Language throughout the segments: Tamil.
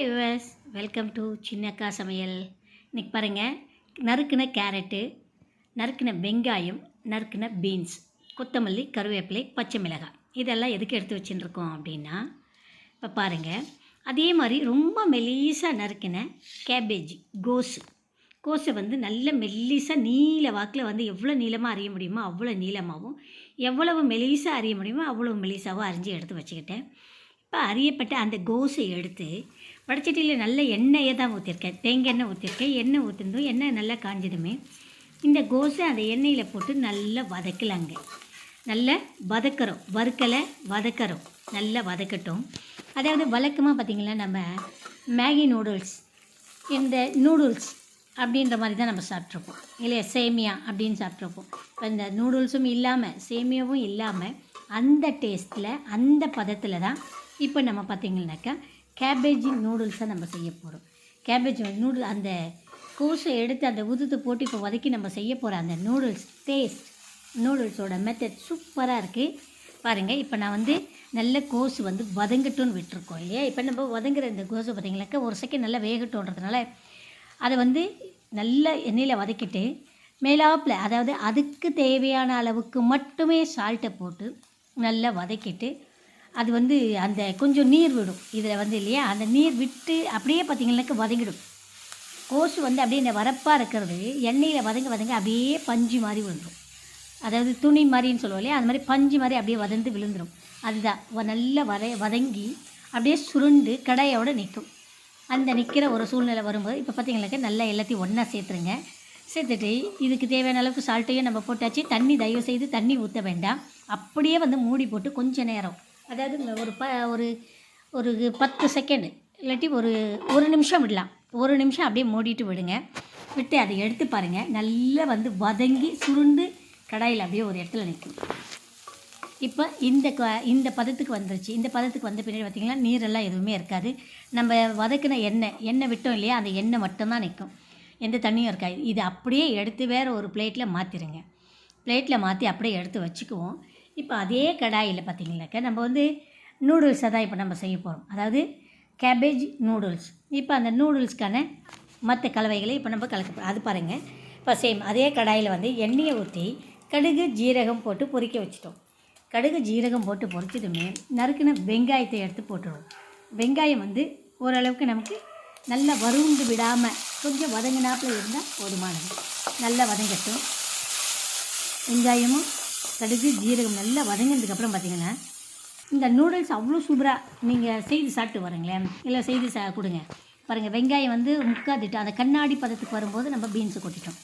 யூஎஸ் வெல்கம் டு சின்னக்கா சமையல் இன்னைக்கு பாருங்கள் நறுக்கின கேரட்டு நறுக்கின வெங்காயம் நறுக்கின பீன்ஸ் கொத்தமல்லி கருவேப்பிலை பச்சை மிளகாய். இதெல்லாம் எதுக்கு எடுத்து வச்சுருக்கோம் அப்படின்னா இப்போ பாருங்கள் அதே மாதிரி ரொம்ப மெல்லிசாக நறுக்கின கேபேஜ் கோஸு. கோஸை வந்து நல்ல மெல்லிசாக நீல வாக்கில் வந்து எவ்வளோ நீளமாக அறிய முடியுமோ அவ்வளோ நீளமாகவும் எவ்வளவு மெலிசாக அறிய முடியுமோ அவ்வளோ மெலிசாவும் அரிஞ்சு எடுத்து வச்சுக்கிட்டேன். இப்போ அறியப்பட்ட அந்த கோஸை எடுத்து வடச்சட்டியில் நல்ல எண்ணெயை தான் ஊற்றிருக்கேன் தேங்காய் எண்ணெய் ஊற்றிருக்கேன் எண்ணெய் ஊற்றிருந்தோம் எண்ணெய் நல்லா காஞ்சதுமே இந்த கோஸை அந்த எண்ணெயில் போட்டு நல்லா வதக்கலாங்க. நல்லா வதக்கிறோம். வறுக்கலை வதக்கிறோம். நல்லா வதக்கட்டும். அதாவது வழக்கமாக பார்த்திங்கன்னா நம்ம மேகி நூடுல்ஸ் இந்த நூடுல்ஸ் அப்படின்ற மாதிரி தான் நம்ம சாப்பிட்ருப்போம் இல்லையா சேமியா அப்படின்னு சாப்பிட்ருப்போம் இப்போ இந்த நூடுல்ஸும் இல்லாமல் சேமியாவும் இல்லாமல் அந்த டேஸ்ட்டில் அந்த பதத்தில் தான் இப்போ நம்ம பார்த்திங்கனாக்கா கேபேஜ் நூடுல்ஸை நம்ம செய்ய போகிறோம் கேபேஜ் நூடுல் அந்த கோஸை எடுத்து அந்த உதுத்து போட்டு இப்போ வதக்கி நம்ம செய்ய போகிற அந்த நூடுல்ஸ் டேஸ்ட் நூடுல்ஸோட மெத்தட் சூப்பராக இருக்குது பாருங்கள் இப்போ நான் வந்து நல்ல கோசு வந்து வதங்கட்டும்னு விட்டுருக்கோம் இல்லையா? இப்போ நம்ம வதங்குற இந்த கோசு பார்த்தீங்கன்னாக்கா ஒரு செகண்ட் நல்லா வேகட்டும்ன்றதுனால அதை வந்து நல்ல எண்ணெயில் வதக்கிட்டு மேலாப்பில் அதாவது அதுக்கு தேவையான அளவுக்கு மட்டுமே சால்ட்டை போட்டு நல்லா வதக்கிட்டு அது வந்து அந்த கொஞ்சம் நீர் விடும். இதில் வந்து இல்லையா? அந்த நீர் விட்டு அப்படியே பார்த்தீங்கன்னாக்கா வதங்கிடும். கோசு வந்து அப்படியே இந்த வரப்பாக இருக்கிறது எண்ணெயில் வதங்க வதங்க அப்படியே பஞ்சு மாதிரி விழுந்துடும் அதாவது துணி மாதிரின்னு சொல்லுவோம் இல்லையா? அது மாதிரி பஞ்சு மாதிரி அப்படியே வதந்து விழுந்துடும் அதுதான். வ- நல்லா வர வதங்கி அப்படியே சுருண்டு கடையோடு நிற்கும். அந்த நிற்கிற ஒரு சூழ்நிலை வரும்போது இப்போ பார்த்திங்கனாக்க நல்லா எல்லாத்தையும் ஒன்றா சேர்த்துருங்க. சேர்த்துட்டு இதுக்கு தேவையான அளவுக்கு சால்ட்டையும் நம்ம போட்டாச்சு. தண்ணி தயவு செய்து தண்ணி ஊற்ற வேண்டாம். அப்படியே வந்து மூடி போட்டு கொஞ்சம் நேரம் அதாவது ஒரு ப ஒரு ஒரு பத்து செகண்டு இல்லாட்டி ஒரு ஒரு நிமிஷம் விடலாம். ஒரு நிமிஷம் அப்படியே மூடிட்டு விடுங்க. விட்டு அதை எடுத்து பாருங்கள் நல்லா வந்து வதங்கி சுருண்டு கடாயில் அப்படியே ஒரு இடத்துல நிற்கும். இப்போ இந்த க- இந்த பதத்துக்கு வந்துருச்சு. இந்த பதத்துக்கு வந்த பின்னாடி பார்த்திங்கன்னா நீரெல்லாம் எதுவுமே இருக்காது. நம்ம வதக்கின எண்ணெய் எண்ணெய் விட்டோம் இல்லையா அந்த எண்ணெய் மட்டும்தான் நிற்கும். எந்த தண்ணியும் இருக்காது. இது அப்படியே எடுத்து வேறு ஒரு பிளேட்டில் மாற்றிடுங்க பிளேட்டில் மாற்றி அப்படியே எடுத்து வச்சுக்குவோம். இப்போ அதே கடாயில் பார்த்திங்கனாக்கா நம்ம வந்து நூடுல்ஸை தான் இப்போ நம்ம செய்ய போகிறோம் அதாவது கேபேஜ் நூடுல்ஸ் இப்போ அந்த நூடுல்ஸ்க்கான மற்ற கலவைகளை இப்போ நம்ம கலக்க போகிறோம் அது பாருங்கள் இப்போ சேம் அதே கடாயில் வந்து எண்ணெயை ஊற்றி கடுகு ஜீரகம் போட்டு பொறிக்க வச்சிட்டோம். கடுகு ஜீரகம் போட்டு பொறிச்சதுமே நறுக்கின வெங்காயத்தை எடுத்து போட்டுருவோம். வெங்காயம் வந்து ஓரளவுக்கு நமக்கு நல்லா வருந்து விடாமல் கொஞ்சம் வதங்கினாப்புல இருந்தால் போதுமானது. நல்லா வதங்கட்டும். வெங்காயமும் கடுகு ஜீரகம் நல்லா வதங்கினதுக்கப்புறம் பார்த்தீங்கன்னா இந்த நூடுல்ஸ் அவ்வளோ சூப்பராக நீங்கள் செய்து சாப்பிட்டு வரீங்களேன் இல்லை செய்து சா கொடுங்க. பாருங்கள் வெங்காயம் வந்து முக்காதிட்டு அந்த கண்ணாடி பதத்துக்கு வரும்போது நம்ம பீன்ஸு கொட்டிட்டோம்.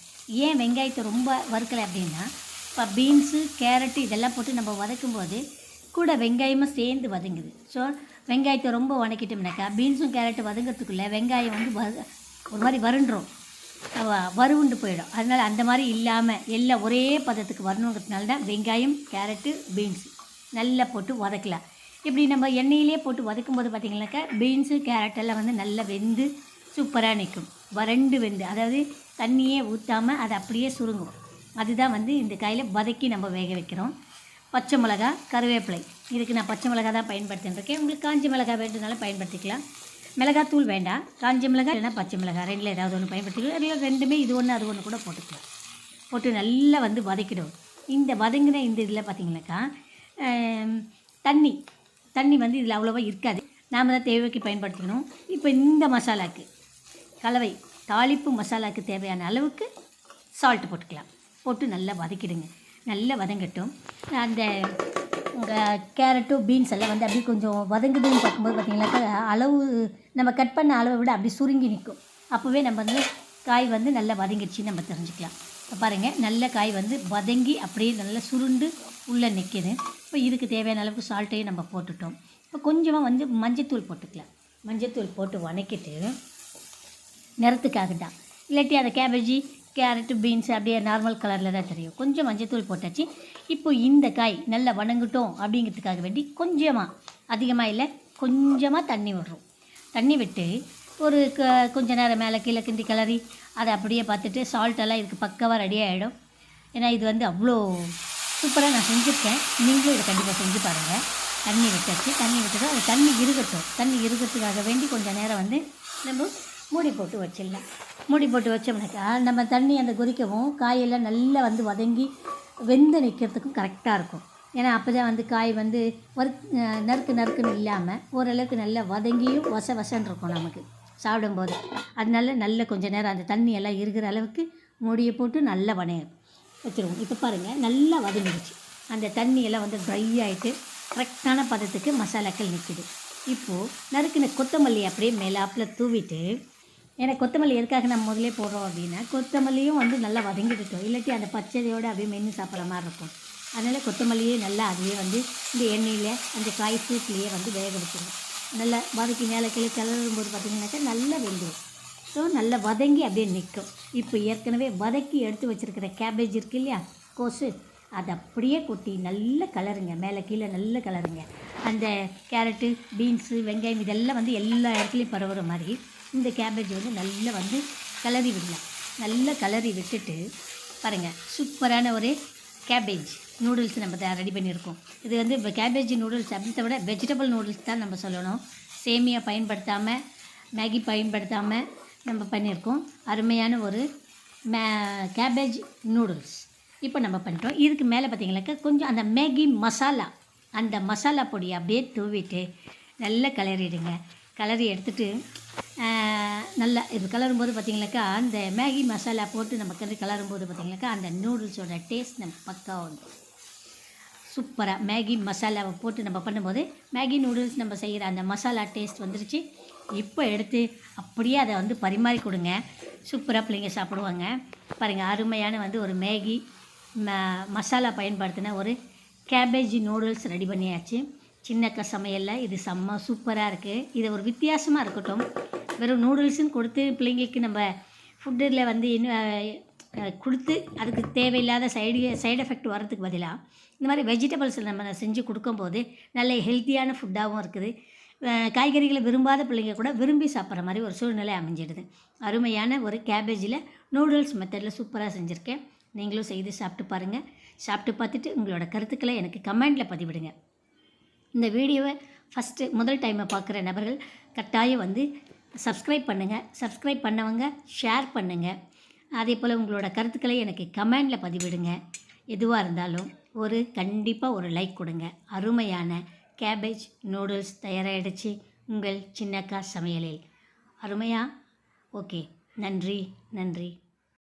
ஏன் வெங்காயத்தை ரொம்ப வறுக்கலை அப்படின்னா இப்போ பீன்ஸு கேரட்டு இதெல்லாம் போட்டு நம்ம வதக்கும்போது கூட வெங்காயமும் சேர்ந்து வதங்குது. ஸோ வெங்காயத்தை ரொம்ப வதக்கிட்டோம்னாக்கா பீன்ஸும் கேரட்டு வதங்கிறதுக்குள்ளே வெங்காயம் வந்து வ ஒரு மாதிரி வருன்றோம் வறுவுண்டு போயிடும். அதனால் அந்த மாதிரி இல்லாமல் எல்லாம் ஒரே பதத்துக்கு வரணுங்கிறதுனால தான் வெங்காயம் கேரட்டு பீன்ஸ் நல்லா போட்டு வதக்கலாம். இப்படி நம்ம எண்ணெயிலே போட்டு வதக்கும் போது பார்த்திங்கனாக்கா பீன்ஸு கேரட் எல்லாம் வந்து நல்லா வெந்து சூப்பராக நிற்கும். வறண்டு வெந்து அதாவது தண்ணியே ஊற்றாமல் அது அப்படியே சுருங்கும். அதுதான் வந்து இந்த காயில் வதக்கி நம்ம வேக வைக்கிறோம். பச்சை மிளகா கருவேப்பிலை. இதுக்கு நான் பச்சை மிளகா தான் பயன்படுத்தின்னு இருக்கேன். உங்களுக்கு காஞ்சி மிளகா வேண்டுனாலும் பயன்படுத்திக்கலாம். மிளகாத்தூள் வேண்டாம். காஞ்ச மிளகாய் இல்லைனா பச்சை மிளகாய். ரெண்டில் ஏதாவது ஒன்று பயன்படுத்திக்கலாம் இல்லை ரெண்டுமே இது ஒன்று அது ஒன்று கூட போட்டுக்கலாம். போட்டு நல்லா வந்து வதக்கிடும் இந்த வதங்கின இந்த இதில் பார்த்திங்கனாக்கா தண்ணி. தண்ணி வந்து இதில் அவ்வளோவா இருக்காது. நாம் தான் தேவைக்கு பயன்படுத்திக்கணும். இப்போ இந்த மசாலாக்கு கலவை தாளிப்பு மசாலாக்கு தேவையான அளவுக்கு சால்ட் போட்டுக்கலாம். போட்டு நல்லா வதக்கிடுங்க. நல்லா வதங்கட்டும். அந்த உங்கள் கேரட்டும் பீன்ஸ் எல்லாம் வந்து அப்படியே கொஞ்சம் வதங்குதுன்னு பார்க்கும்போது பார்த்தீங்கன்னாக்கா அளவு நம்ம கட் பண்ண அளவை விட அப்படி சுருங்கி நிற்கும். அப்போவே நம்ம வந்து காய் வந்து நல்லா வதங்கிடுச்சின்னு நம்ம தெரிஞ்சுக்கலாம். இப்போ பாருங்கள் நல்ல காய் வந்து வதங்கி அப்படியே நல்லா சுருண்டு உள்ளே நிற்கிது இப்போ இதுக்கு தேவையான அளவுக்கு சால்ட்டையும் நம்ம போட்டுட்டோம். இப்போ கொஞ்சமாக வந்து மஞ்சத்தூள் போட்டுக்கலாம். மஞ்சத்தூள் போட்டு வதக்கிட்டு நிறத்துக்காக தான் இல்லாட்டி அந்த கேபேஜி கேரட்டு பீன்ஸ் அப்படியே நார்மல் கலரில் தான் தெரியும். கொஞ்சம் மஞ்சத்தூள் போட்டாச்சு. இப்போ இந்த காய் நல்லா வணங்கட்டும் அப்படிங்கிறதுக்காக வேண்டி கொஞ்சமாக அதிகமாக இல்லை கொஞ்சமாக தண்ணி விடுறோம். தண்ணி விட்டு ஒரு க கொஞ்ச நேரம் மேலே கீழே கிண்டி கிளறி அதை அப்படியே பார்த்துட்டு சால்ட்டெல்லாம் இதுக்கு பக்கவாக ரெடி ஆகிடும் ஏன்னா இது வந்து அவ்வளோ சூப்பராக நான் செஞ்சுருக்கேன். நீங்களும் இதை கண்டிப்பாக செஞ்சு பாருங்கள் தண்ணி விட்டாச்சு. தண்ணி விட்டுட்டு அது தண்ணி இருக்கட்டும். தண்ணி இருக்கிறதுக்காக வேண்டி கொஞ்சம் நேரம் வந்து நம்ம மூடி போட்டு வச்சிடலாம். மூடி போட்டு வச்சோம்னாக்கா நம்ம தண்ணி அந்த கொதிக்கவும் காயெல்லாம் நல்லா வந்து வதங்கி வெந்து நிற்கிறதுக்கும் கரெக்டாக இருக்கும். ஏன்னா அப்போ தான் வந்து காய் வந்து ஒரு நறுக்கு நறுக்குன்னு இல்லாமல் ஓரளவுக்கு நல்லா வதங்கியும் வச வசன்னு இருக்கும் நமக்கு சாப்பிடும்போது. அதனால நல்ல கொஞ்ச நேரம் அந்த தண்ணி எல்லாம் இருக்கிற அளவுக்கு மூடியை போட்டு நல்லா வணைய வச்சுருவோம். இப்போ பாருங்கள் நல்லா வதங்கிடுச்சு. அந்த தண்ணியெல்லாம் வந்து ட்ரை ஆகிட்டு கரெக்டான பதத்துக்கு மசாலாக்கள் நிற்கிது இப்போது நறுக்கின கொத்தமல்லி அப்படியே மேலாப்பில் தூவிட்டு ஏன்னா கொத்தமல்லி எதுக்காக நம்ம முதல்லே போடுறோம் அப்படின்னா கொத்தமல்லியும் வந்து நல்லா வதங்கிட்டுட்டோம் இல்லாட்டி அந்த பச்சதையோடு அப்படியே மென்று சாப்பிட்ற மாதிரி இருக்கும். அதனால் கொத்தமல்லியே நல்லா அதுவே வந்து இந்த எண்ணெயில் அந்த காய் சூப்லேயே வந்து வேக வச்சிடும் நல்லா வதக்கி மேலே கீழே கிளறும் போது பார்த்திங்கனாக்கா நல்லா வெந்துடும் ஸோ நல்லா வதங்கி அப்படியே நிற்கும். இப்போ ஏற்கனவே வதக்கி எடுத்து வச்சுருக்கிற கேபேஜ் இருக்கு இல்லையா? கோஸு. அதை அப்படியே கொட்டி நல்ல கலருங்க மேலே கீழே நல்ல கலருங்க அந்த கேரட்டு பீன்ஸு வெங்காயம் இதெல்லாம் வந்து எல்லா இடத்துலையும் பரவுகிற மாதிரி இந்த கேபேஜ் வந்து நல்லா வந்து கலரி விடலாம். நல்லா கலரி விட்டுட்டு பாருங்கள் சூப்பரான ஒரு கேபேஜ் நூடுல்ஸ் நம்ம ரெடி பண்ணியிருக்கோம். இது வந்து இப்போ கேபேஜ் நூடுல்ஸ் அப்படின்றத விட வெஜிடபிள் நூடுல்ஸ் தான் நம்ம சொல்லணும். சேமியா பயன்படுத்தாமல் மேகி பயன்படுத்தாமல் நம்ம பண்ணியிருக்கோம். அருமையான ஒரு மே கேபேஜ் நூடுல்ஸ் இப்போ நம்ம பண்ணிட்டோம். இதுக்கு மேலே பார்த்தீங்கன்னாக்கா கொஞ்சம் அந்த மேகி மசாலா அந்த மசாலா பொடியை அப்படியே தூவிட்டு நல்லா கிளறிடுங்க. கிளறி எடுத்துகிட்டு நல்லா இது கலரும் போது பார்த்தீங்கன்னாக்கா அந்த மேகி மசாலா போட்டு நம்ம கறி கிளறும் போது பார்த்தீங்கன்னாக்கா அந்த நூடுல்ஸோட டேஸ்ட் நம்ம பக்கம் வந்து சூப்பராக மேகி மசாலாவை போட்டு நம்ம பண்ணும்போது மேகி நூடுல்ஸ் நம்ம செய்கிற அந்த மசாலா டேஸ்ட் வந்துருச்சு. இப்போ எடுத்து அப்படியே அதை வந்து பரிமாறி கொடுங்க. சூப்பராக பிள்ளைங்க சாப்பிடுவாங்க. பாருங்கள் அருமையான வந்து ஒரு மேகி ம மசாலா பயன்படுத்தின ஒரு கேபேஜ் நூடுல்ஸ் ரெடி பண்ணியாச்சு. சின்னக்க சமையலில் இது செம்ம சூப்பராக இருக்குது இது ஒரு வித்தியாசமாக இருக்கட்டும். வெறும் நூடுல்ஸுன்னு கொடுத்து பிள்ளைங்களுக்கு நம்ம ஃபுட்டில் வந்து இன்னும் கொடுத்து அதுக்கு தேவையில்லாத சைடு சைடு எஃபெக்ட் வர்றதுக்கு பதிலாக இந்த மாதிரி வெஜிடபிள்ஸ் நம்ம செஞ்சு கொடுக்கும்போது நல்ல ஹெல்த்தியான ஃபுட்டாகவும் இருக்குது. காய்கறிகளை விரும்பாத பிள்ளைங்க கூட விரும்பி சாப்பிட்ற மாதிரி ஒரு சூழ்நிலை அமைஞ்சிடுது. அருமையான ஒரு கேபேஜில் நூடுல்ஸ் மெத்தடில் சூப்பராக செஞ்சுருக்கேன். நீங்களும் செய்து சாப்பிட்டு பாருங்கள் சாப்பிட்டு பார்த்துட்டு உங்களோட கருத்துக்களை எனக்கு கமெண்டில் பதிவிடுங்க. இந்த வீடியோவை ஃபஸ்ட்டு முதல் டைமை பார்க்குற நபர்கள் கட்டாயம் வந்து சப்ஸ்கிரைப் பண்ணுங்கள் சப்ஸ்கிரைப் பண்ணவங்க ஷேர் பண்ணுங்கள் அதே போல் உங்களோட கருத்துக்களை எனக்கு கமெண்டில் பதிவிடுங்க. எதுவாக இருந்தாலும் ஒரு கண்டிப்பாக ஒரு லைக் கொடுங்க. அருமையான கேபேஜ் நூடுல்ஸ் தயாராகிடுச்சு உங்கள் சின்னக்கா சமையலில். அருமையா? ஓகே நன்றி நன்றி.